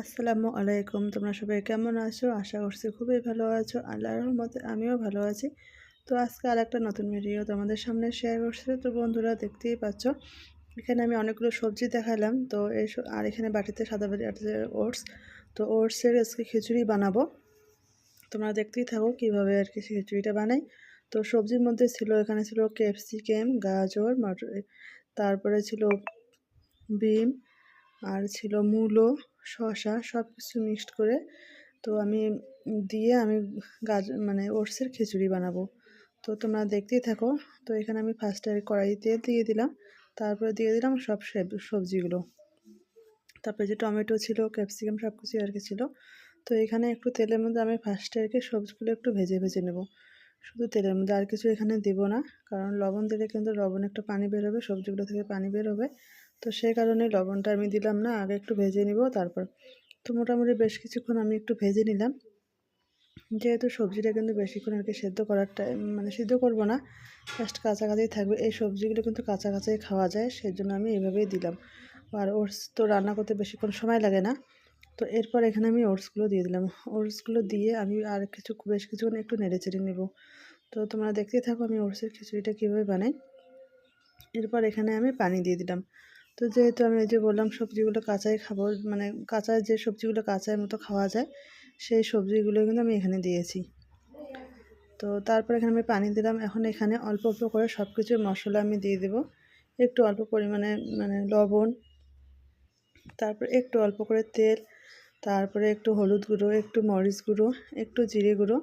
আসসালামু আলাইকুম। তোমরা সবাই কেমন আছো? আশা করছি খুবই ভালো আছো। আল্লাহর রহমতে আমিও ভালো আছি। তো আজকে আর একটা নতুন ভিডিও তোমাদের সামনে শেয়ার করছি। তো বন্ধুরা, দেখতেই পাচ্ছ, এখানে আমি অনেকগুলো সবজি দেখালাম। তো এই আর এখানে বাটিতে সাদা আছে ওটস তো ওটসের আজকে খিচুড়ি বানাবো। তোমরা দেখতেই থাকো কীভাবে আর কি খিচুড়িটা বানাই। তো সবজির মধ্যে ছিল, এখানে ছিল ক্যাপসিকাম গাজর, মটর তারপরে ছিল বিম, আর ছিল মূলো শসা সব কিছু মিক্সড করে তো আমি দিয়ে আমি গাজ মানে ওটসের খিচুড়ি বানাবো। তো তোমরা দেখতেই থাকো, তো এখানে আমি ফার্স্টে কড়াইতে দিয়ে দিলাম, তারপরে দিয়ে দিলাম সব সবজিগুলো। তারপরে যে টমেটো ছিল, ক্যাপসিকাম সব কিছু আর কি ছিল, তো এখানে একটু তেলের মধ্যে আমি ফার্স্টে আর কি সবজিগুলো একটু ভেজে ভেজে নেব। শুধু তেলের মধ্যে আর কিছু এখানে দেবো না, কারণ লবণ দিলে কিন্তু লবণ একটু পানি বেরোবে সবজিগুলো থেকে পানি বের হবে। তো সেই কারণে লবণটা আমি দিলাম না, আগে একটু ভেজে নিব, তারপর তো মোটামুটি বেশ কিছুক্ষণ আমি একটু ভেজে নিলাম। যেহেতু সবজিটা কিন্তু বেশিক্ষণ আর কি সেদ্ধ করার টাইম মানে সিদ্ধ করব না জাস্ট কাছাকাছি থাকবে। এই সবজিগুলো কিন্তু কাঁচাই খাওয়া যায় সেই জন্য আমি এইভাবেই দিলাম। আর ওটস তো রান্না করতে বেশিক্ষণ সময় লাগে না, তো এরপর এখানে আমি ওটসগুলো দিয়ে দিলাম। ওটসগুলো দিয়ে আমি আর কিছু, বেশ কিছুক্ষণ একটু নেড়ে চেড়ে নেব। তো তোমরা দেখতেই থাকো আমি ওটসের খিচুড়িটা কীভাবে বানাই। এরপর এখানে আমি পানি দিয়ে দিলাম। তো যেহেতু আমি এই যে বললাম সবজিগুলো কাঁচাই খাব মানে কাঁচা যে সবজিগুলো কাঁচার মতো খাওয়া যায়, সেই সবজিগুলো কিন্তু আমি এখানে দিয়েছি। তো তারপর এখানে আমি পানি দিলাম। এখন এখানে অল্প অল্প করে সব কিছু মশলা আমি দিয়ে দেব। একটু অল্প পরিমাণে মানে লবণ, তারপর একটু অল্প করে তেল, তারপরে একটু হলুদ গুঁড়ো, একটু মরিচ গুঁড়ো, একটু জিরে গুঁড়ো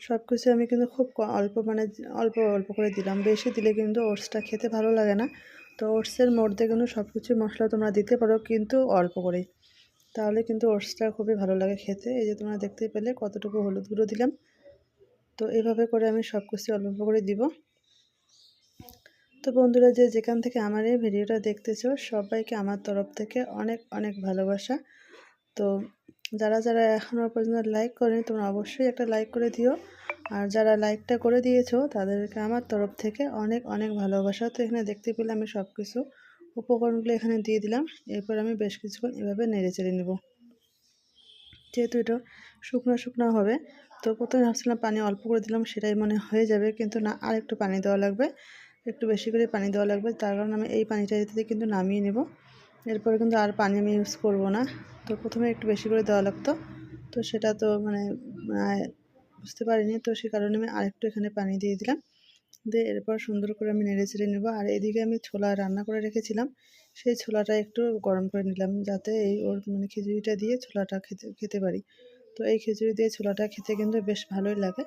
সব কিছু আমি কিন্তু খুব অল্প মানে অল্প অল্প করে দিলাম। বেশি দিলে কিন্তু ওটসটা খেতে ভালো লাগে না। তো ওটসের মধ্যে কিন্তু সব কিছু মশলা তোমরা দিতে পারো, কিন্তু অল্প করে তাহলে কিন্তু ওটসটা খুবই ভালো লাগে খেতে। এই যে তোমরা দেখতে পেলে কতটুকু হলুদ গুঁড়ো দিলাম। তো এভাবে করে আমি সব কিছু অল্প অল্প করে দিব। তো বন্ধুরা, যে যেখান থেকে আমার এই ভিডিওটা দেখতেছো, সবাইকে আমার তরফ থেকে অনেক অনেক ভালোবাসা। তো যারা যারা এখনও পর্যন্ত লাইক করেনি, তোমরা অবশ্যই একটা লাইক করে দিও। আর যারা লাইকটা করে দিয়েছ, তাদেরকে আমার তরফ থেকে অনেক অনেক ভালোবাসা। তো এখানে দেখতে পেলে আমি সব কিছু উপকরণগুলো এখানে দিয়ে দিলাম। এরপর আমি বেশ কিছুক্ষণ এভাবে নেড়ে চেড়ে নেব। যেহেতু এটা শুকনো শুকনো হবে, তো প্রথমে ভাবছিলাম পানি অল্প করে দিলাম, সেটাই মনে হয়ে যাবে, কিন্তু না, আর একটু পানি দেওয়া লাগবে। একটু বেশি করে পানি দেওয়া লাগবে, তার কারণে আমি এই পানিটা দিতে কিন্তু নামিয়ে নেব। এরপরে কিন্তু আর পানি আমি ইউজ করব না। তো প্রথমে একটু বেশি করে দেওয়া লাগতো। তো সেটা তো মানে বুঝতে পারিনি। তো সে কারণে আমি আরেকটু এখানে পানি দিয়ে দিলাম। দিয়ে এরপর সুন্দর করে আমি নেড়ে চেড়ে নেব। আর এদিকে আমি ছোলা রান্না করে রেখেছিলাম। সেই ছোলাটা একটু গরম করে নিলাম যাতে এই ওর মানে খিচুড়িটা দিয়ে ছোলাটা খেতে খেতে পারি। তো এই খিচুড়ি দিয়ে ছোলাটা খেতে কিন্তু বেশ ভালোই লাগে।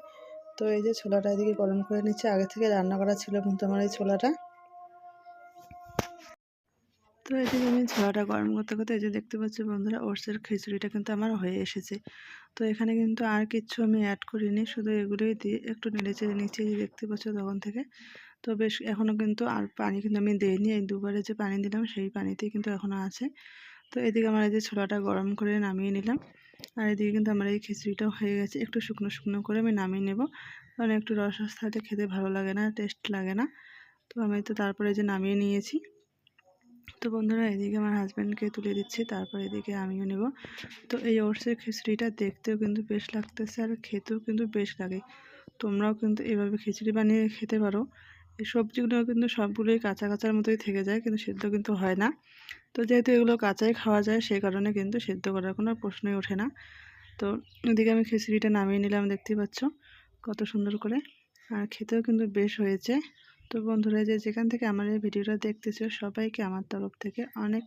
তো এই যে ছোলাটা এদিকে গরম করে নিচ্ছে, আগে থেকে রান্না করা ছিল কিন্তু আমার এই ছোলাটা তো এদিকে আমি ছোলাটা গরম করতে করতে এই যে দেখতে পাচ্ছি বন্ধুরা, ওটসের খিচুড়িটা কিন্তু আমার হয়ে এসেছে। তো এখানে কিন্তু আর কিচ্ছু আমি অ্যাড করিনি, শুধু এগুলোই দিয়ে একটু নেড়ে চেড়ে নিচ্ছি যে দেখতে পাচ্ছ তখন থেকে। তো বেশ এখনও কিন্তু আর পানি কিন্তু আমি দিইনি, এই দুবারে যে পানি দিলাম সেই পানিতেই কিন্তু এখনও আছে। তো এদিকে আমার এই যে ছোলাটা গরম করে নামিয়ে নিলাম, আর এদিকে কিন্তু আমার এই খিচুড়িটাও হয়ে গেছে, একটু শুকনো শুকনো করে আমি নামিয়ে নেব। কারণ একটু রস থাকলে খেতে ভালো লাগে না টেস্ট লাগে না। তো আমি তো তারপরে যে নামিয়ে নিয়েছি। তো বন্ধুরা, এদিকে আমার হাজব্যান্ডকে তুলে দিচ্ছি, তারপর এদিকে আমিও নেব। তো এই ওটসের খিচুড়িটা দেখতেও কিন্তু বেশ লাগতেছে আর খেতেও কিন্তু বেশ লাগে। তোমরাও কিন্তু এভাবে খিচুড়ি বানিয়ে খেতে পারো। এই সবজিগুলো কিন্তু সবগুলোই কাঁচা কাঁচার মতোই থেকে যায়, কিন্তু সেদ্ধ কিন্তু হয় না। তো যেহেতু এগুলো কাঁচাই খাওয়া যায় সেই কারণে কিন্তু সেদ্ধ করার কোনো প্রশ্নই ওঠে না। তো এদিকে আমি খিচুড়িটা নামিয়ে নিলাম, দেখতেই পাচ্ছ কত সুন্দর করে। আর খেতেও কিন্তু বেশ হয়েছে। তো বন্ধুরা যে যেখান থেকে আমার এই ভিডিওটা দেখতেছো, সবাইকে আমার তরফ থেকে অনেক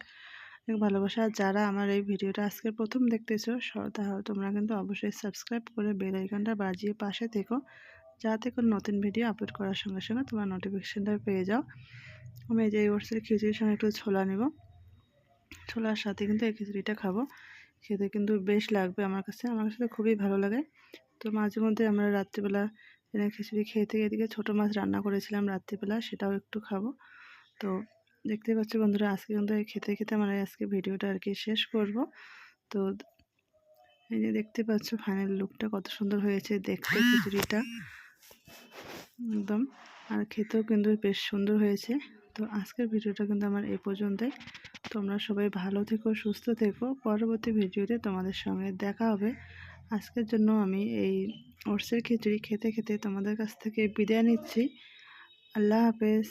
অনেক ভালোবাসা। যারা আমার এই ভিডিওটা আজকে প্রথম দেখতেছো তাহলে তোমরা কিন্তু অবশ্যই সাবস্ক্রাইব করে বেল আইকনটা বাজিয়ে পাশে থেকো, যাতে কোনো নতুন ভিডিও আপলোড করার সঙ্গে সঙ্গে তোমার নোটিফিকেশানটা পেয়ে যাও। আমি এই যে এই ওটসের খিচুড়ির সঙ্গে একটু ছোলা নেব। ছোলার সাথে কিন্তু এই খিচুড়িটা খাব। খেতে কিন্তু বেশ লাগবে আমার কাছে আমার কাছে খুবই ভালো লাগে। তো মাঝে মধ্যে আমরা রাত্রিবেলা এখানে খিচুড়ি খেয়ে থেকে এদিকে ছোটো মাছ রান্না করেছিলাম রাত্রিবেলা, সেটাও একটু খাব। তো দেখতে পাচ্ছি বন্ধুরা, আজকে কিন্তু খেতে খেতে আমরা আজকে ভিডিওটা আর কি শেষ করব। তো এই যে দেখতে পাচ্ছ ফাইনাল লুকটা কত সুন্দর হয়েছে দেখতে খিচুড়িটা। একদম, আর খেতেও কিন্তু বেশ সুন্দর হয়েছে। তো আজকের ভিডিওটা কিন্তু আমার এই পর্যন্তই। তোমরা সবাই ভালো থেকো, সুস্থ থেকো। পরবর্তী ভিডিওতে তোমাদের সঙ্গে দেখা হবে। আজকের জন্য আমি এই ওটসের খিচুড়ি খেতে খেতে তোমাদের কাছ থেকে বিদায় নিচ্ছি। আল্লাহ হাফেজ।